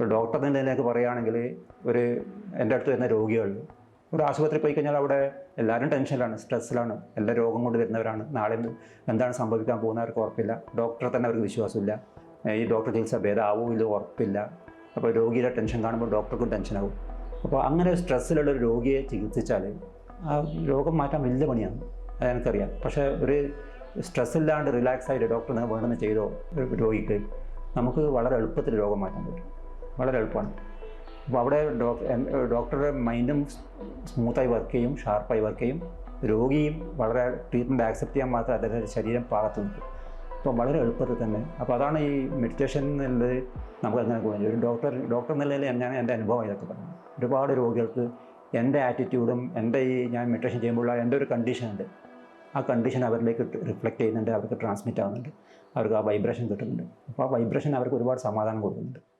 ഒരു ഡോക്ടർ നിലയിലേക്ക് പറയുകയാണെങ്കിൽ ഒരു എന്റെ അടുത്ത് വരുന്ന രോഗികൾ ഒരു ആശുപത്രി പോയി കഴിഞ്ഞാൽ അവിടെ എല്ലാവരും ടെൻഷനിലാണ് സ്ട്രെസ്സിലാണ് എല്ലാ രോഗം കൊണ്ട് വരുന്നവരാണ്. നാളെ എന്താണ് സംഭവിക്കാൻ പോകുന്നവർക്ക് ഉറപ്പില്ല. ഡോക്ടറെ തന്നെ അവർക്ക് വിശ്വാസമില്ല. ഈ ഡോക്ടർ ചികിത്സ ഭേദമാവോ ഇല്ലോ ഉറപ്പില്ല. അപ്പോൾ രോഗിയുടെ ടെൻഷൻ കാണുമ്പോൾ ഡോക്ടർക്കും ടെൻഷനാവും. അപ്പോൾ അങ്ങനെ സ്ട്രെസ്സിലുള്ള ഒരു രോഗിയെ ചികിത്സിച്ചാൽ ആ രോഗം മാറ്റാൻ വലിയ പണിയാണ്. അത് എനിക്കറിയാം. പക്ഷേ ഒരു സ്ട്രെസ് ഇല്ലാണ്ട് റിലാക്സ് ആയിട്ട് ഡോക്ടർ നിങ്ങൾ വേണമെന്ന് ചെയ്തോ രോഗിക്ക് നമുക്ക് വളരെ എളുപ്പത്തിൽ രോഗം മാറ്റാൻ പറ്റും. വളരെ എളുപ്പമാണ്. അപ്പോൾ അവിടെ ഡോക്ടറുടെ മൈൻഡും സ്മൂത്തായി വർക്ക് ചെയ്യും ഷാർപ്പായി വർക്ക് ചെയ്യും. രോഗിയും വളരെ ട്രീറ്റ്മെന്റ് ആക്സെപ്റ്റ് ചെയ്യാൻ മാത്രം അദ്ദേഹത്തിന്റെ ശരീരം പാകത്ത് നിൽക്കും. അപ്പോൾ വളരെ എളുപ്പത്തിൽ തന്നെ. അപ്പോൾ അതാണ് ഈ മെഡിറ്റേഷൻ എന്നുള്ളത് നമുക്ക് അങ്ങനെ ഗുണം ഒരു ഡോക്ടർ ഡോക്ടർ എന്ന നിലയിൽ ഞാൻ എന്റെ അനുഭവം ഇതൊക്കെ പറഞ്ഞു. ഒരുപാട് രോഗികൾക്ക് എന്റെ ആറ്റിറ്റ്യൂഡും എന്റെ ഈ ഞാൻ മെഡിറ്റേഷൻ ചെയ്യുമ്പോഴുള്ള എന്റെ ഒരു കണ്ടീഷൻ ഉണ്ട്. ആ കണ്ടീഷൻ അവരിലേക്ക് റിഫ്ലക്റ്റ് ചെയ്യുന്നുണ്ട് അവർക്ക് ട്രാൻസ്മിറ്റ് ആവുന്നുണ്ട്. അവർക്ക് ആ വൈബ്രേഷൻ കിട്ടുന്നുണ്ട്. അപ്പോൾ ആ വൈബ്രേഷൻ അവർക്ക് ഒരുപാട് സമാധാനം കൊടുക്കുന്നുണ്ട്.